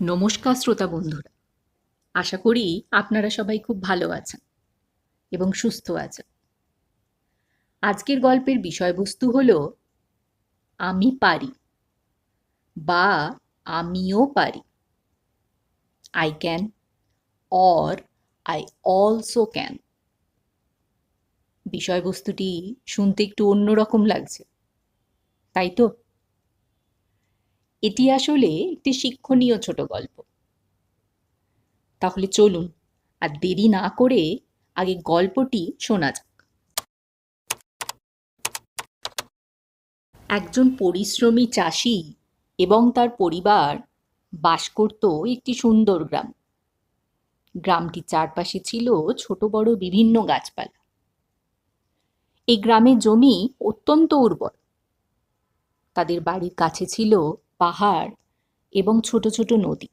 নমস্কার শ্রোতা বন্ধুরা। আশা করি আপনারা সবাই খুব ভালো আছেন এবং সুস্থ আছেন। আজকের গল্পের বিষয়বস্তু হল, আমি পারি বা আমিও পারি। I can or I also can বিষয়বস্তুটি শুনতে একটু অন্যরকম লাগছে, তাই তো? এটি আসলে একটি শিক্ষণীয় ছোট গল্প। তাহলে চলুন আর দেরি না করে আগে গল্পটি শোনা যাক। একজন পরিশ্রমী চাষি এবং তার পরিবার বাস করত একটি সুন্দর গ্রাম। গ্রামটির চারপাশে ছিল ছোট, বড় বিভিন্ন গাছপালা। এই গ্রামের জমি অত্যন্ত উর্বর। তাদের বাড়ির কাছে ছিল পাহাড় এবং ছোট ছোট নদী।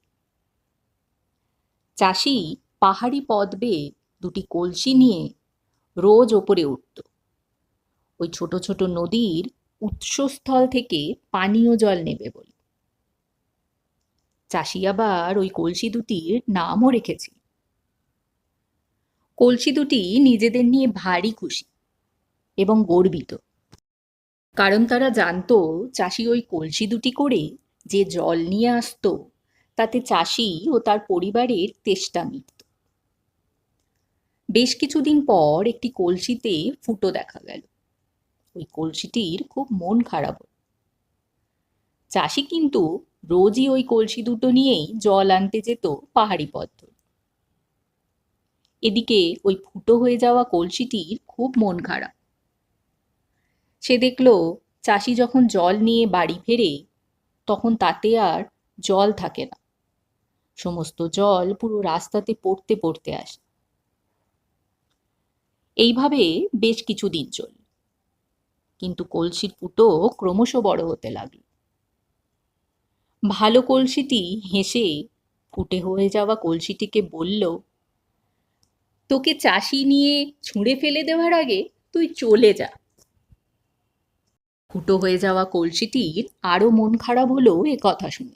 চাষি পাহাড়ি পথ বেয়ে দুটি কলসি নিয়ে রোজ ওপরে উঠত। ওই ছোট ছোট নদীর উৎসস্থল থেকে পানীয় জল নেবে বলে। চাষি আবার ওই কলসি দুটির নামও রেখেছিল কলসি দুটি নিজেদের নিয়ে ভারী খুশি এবং গর্বিত। কারণ তারা জানতো চাষি ওই কলসি দুটি করে যে জল নিয়ে আসতো, তাতে চাষি ও তার পরিবারের তেষ্টা মিটত। বেশ কিছুদিন পর একটি কলসিতে ফুটো দেখা গেল। ওই কলসিটির খুব মন খারাপ চাষি কিন্তু রোজই ওই কলসি দুটো নিয়েই জল আনতে যেত পাহাড়ি পথ ধরে। এদিকে ওই ফুটো হয়ে যাওয়া কলসিটির খুব মন খারাপ। সে দেখল চাষি যখন জল নিয়ে বাড়ি ফেরে, তখন তাতে আর জল থাকে না। সমস্ত জল পুরো রাস্তাতে পড়তে পড়তে আসে। এইভাবে বেশ কিছুদিন চল কিন্তু কলসির ফুটো ক্রমশ বড় হতে লাগল। ভালো কলসিটি হেসে ফুটে হয়ে যাওয়া কলসিটিকে বলল, তোকে চাষি নিয়ে ছুঁড়ে ফেলে দেওয়ার আগে তুই চলে যা। ফুটো হয়ে যাওয়া কলসিটির আরও মন খারাপ হলো এ কথা শুনে।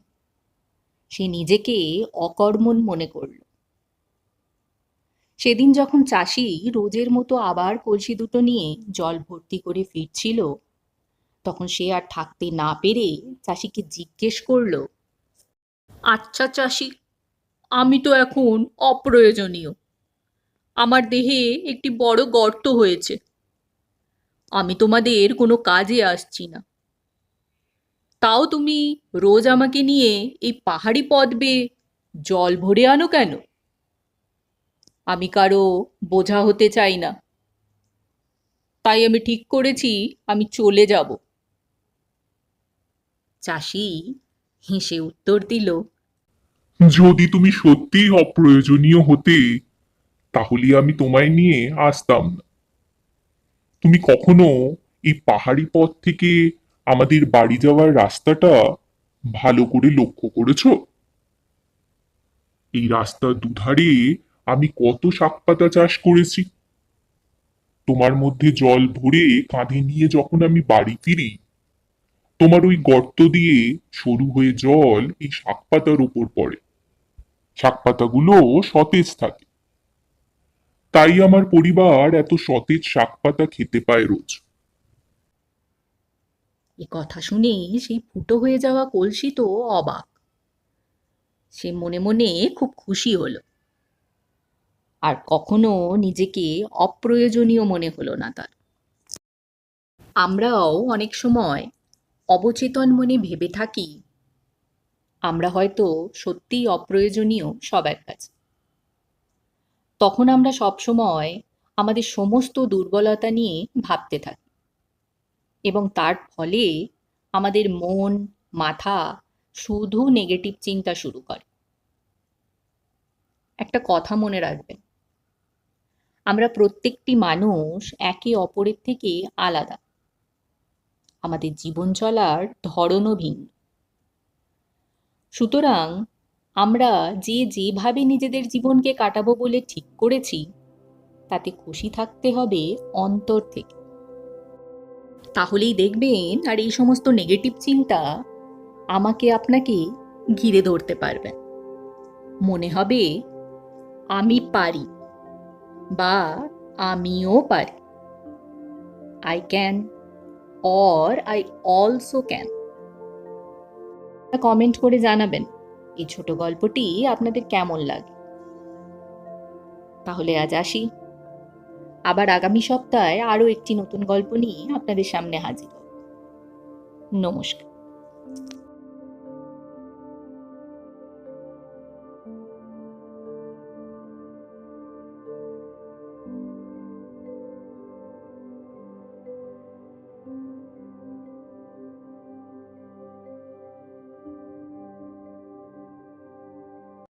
সে নিজেকে অকর্মণ মনে করল। সেদিন যখন চাষি রোজের মতো আবার কলসি দুটো নিয়ে জল ভর্তি করে ফিরছিল, তখন সে আর থাকতে না পেরে চাষিকে জিজ্ঞেস করল আচ্ছা চাষি, আমি তো এখন অপ্রয়োজনীয়। আমার দেহে একটি বড় গর্ত হয়েছে। আমি তোমাদের কোনো কাজে আসছি না। তাও তুমি রোজ আমাকে নিয়ে এই পাহাড়ি পথ বেয়ে জল ভরে আনো কেন? আমি কারও বোঝা হতে চাই না। তাই আমি ঠিক করেছি, আমি চলে যাব। চাষি হেসে উত্তর দিল, যদি তুমি সত্যিই অপ্রয়োজনীয় হতে, তাহলে আমি তোমায় নিয়ে আসতাম না। তুমি কখনো এই পাহাড়ি পথ থেকে আমাদের বাড়ি যাওয়ার রাস্তাটা ভালো করে লক্ষ্য করেছ? এই রাস্তার দুধারে আমি কত শাকপাতা চাষ করেছি। তোমার মধ্যে জল ভরে কাঁধে নিয়ে যখন আমি বাড়ি ফিরি, তোমার ওই গর্ত দিয়ে সরু হয়ে জল এই শাকপাতার উপর পড়ে। শাকপাতাগুলো সতেজ থাকে। তাই আমার পরিবার এত সতেজ শাকপাতা খেতে পায় রোজ। এ কথা শুনেই সেই ফুটো হয়ে যাওয়া কলসি তো অবাক। সে মনে মনে খুব খুশি হলো। আর কখনো নিজেকে অপ্রয়োজনীয় মনে হলো না তার। আমরাও অনেক সময় অবচেতন মনে ভেবে থাকি। আমরা হয়তো সত্যিই অপ্রয়োজনীয় সবার কাছে। তখন আমরা সবসময় আমাদের সমস্ত দুর্বলতা নিয়ে ভাবতে থাকি। এবং তার ফলে আমাদের মন, মাথা শুধু নেগেটিভ চিন্তা শুরু করে। একটা কথা মনে রাখবেন, আমরা প্রত্যেকটি মানুষ একে অপরের থেকে আলাদা। আমাদের জীবন চলার ধরনও ভিন্ন। সুতরাং আমরা যে যেভাবে নিজেদের জীবনকে কাটাবো বলে ঠিক করেছি, তাতে খুশি থাকতে হবে অন্তর থেকে। তাহলেই দেখবেন আর এই সমস্ত নেগেটিভ চিন্তা আমাকে আপনাকে ঘিরে ধরতে পারবেন মনে হবে, আমি পারি বা আমিও পারি। I can or I also can comment করে জানাবেন। এই ছোট গল্পটি আপনাদের কেমন লাগে? তাহলে আজ আসি। আবার আগামী সপ্তাহে আরও একটি নতুন গল্প নিয়ে আপনাদের সামনে হাজির নমস্কার।